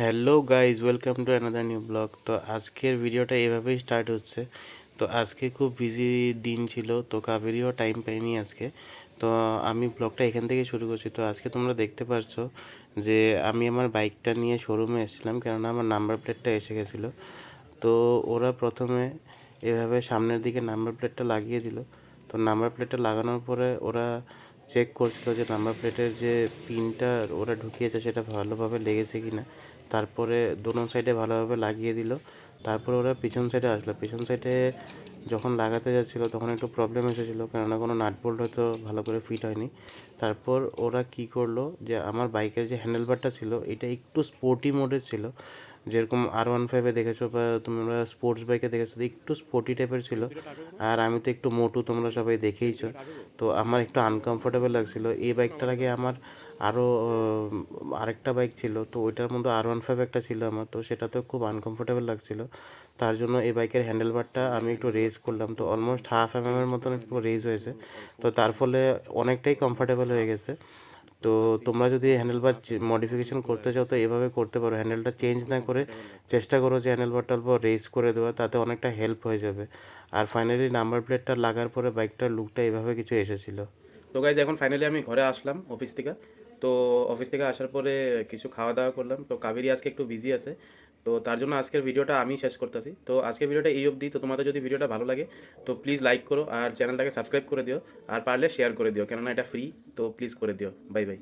Hello guys, welcome to another new blog তো আজকের ভিডিওটা এভাবেই স্টার্ট হচ্ছে। তো আজকে খুব বিজি দিন ছিল, তো কাবেরিও টাইম পাইনি আজকে। তো আমি ব্লগটা এখান থেকে শুরু করছি। তো আজকে তোমরা দেখতে পারছ যে আমি আমার বাইকটা নিয়ে শোরুমে এসেছিলাম, কেননা আমার নাম্বার প্লেটটা এসে গেছিল। তো ওরা প্রথমে এভাবে সামনের দিকে নাম্বার প্লেটটা লাগিয়ে দিল। তো নাম্বার প্লেটটা লাগানোর পরে ওরা চেক করছিল যে নাম্বার প্লেটের যে পিনটা ওরা ঢুকিয়েছে সেটা ভালোভাবে লেগেছে কি না তারপরে দোনো সাইডে ভালোভাবে লাগিয়ে দিল। তারপরে ওরা পিছন সাইডে আসলো। পিছন সাইডে যখন লাগাতে যাচ্ছিল তখন একটু প্রবলেম এসেছিল, কেননা কোনো নাট বোল্ট হয়তো ভালো করে ফিট হয়নি। তারপর ওরা কি করল যে, আমার বাইকের যে হ্যান্ডেলবারটা ছিল, এটা একটু স্পোর্টি মোডের ছিল। যেরকম আর ওয়ান ফাইভে দেখেছ বা তোমরা স্পোর্টস বাইকে দেখেছ, একটু স্পোর্টি টাইপের ছিল। আর আমি তো একটু মোটু, তোমরা সবাই দেখেইছো। তো আমার একটু আনকমফোর্টেবল লাগছিল। এই বাইকটার আগে আমার আরও আরেকটা বাইক ছিল। তো ওইটার মধ্যে আর ওয়ান ফাইভ একটা ছিল আমার। তো সেটাতেও খুব আনকমফোর্টেবল লাগছিল। তার জন্য এই বাইকের হ্যান্ডেলবারটা আমি একটু রেজ করলাম। তো অলমোস্ট হাফ এম এর মতন একটু রেজ হয়েছে। তো তার ফলে অনেকটাই কমফোর্টেবল হয়ে গেছে। তো তোমরা যদি হ্যান্ডেলবার মডিফিকেশন করতে চাও, তো এভাবে করতে পারো। হ্যান্ডেলটা চেঞ্জ না করে চেষ্টা করো যে হ্যান্ডেল বারটা অল্প রেস করে দেওয়া, তাতে অনেকটা হেল্প হয়ে যাবে। আর ফাইনালি নাম্বার প্লেটটা লাগার পরে বাইকটার লুকটা এভাবে কিছু এসেছিল। তো গাইজ এখন ফাইনালি আমি ঘরে আসলাম অফিস থেকে। তো অফিস থেকে আসার পরে কিছু খাওয়া দাওয়া করলাম। তো কাবেরি আজকে একটু বিজি আছে। তো তার জন্য আজকের ভিডিওটা আমি শেষ করতেছি। তো আজকের ভিডিওটা এই অবধি। তো তোমাদের যদি ভিডিওটা ভালো লাগে, তো প্লিজ লাইক করো আর চ্যানেলটাকে সাবস্ক্রাইব করে দিও। আর পারলে শেয়ার করে দিও। কেননা এটা ফ্রি তো প্লিজ করে দিও। Bye bye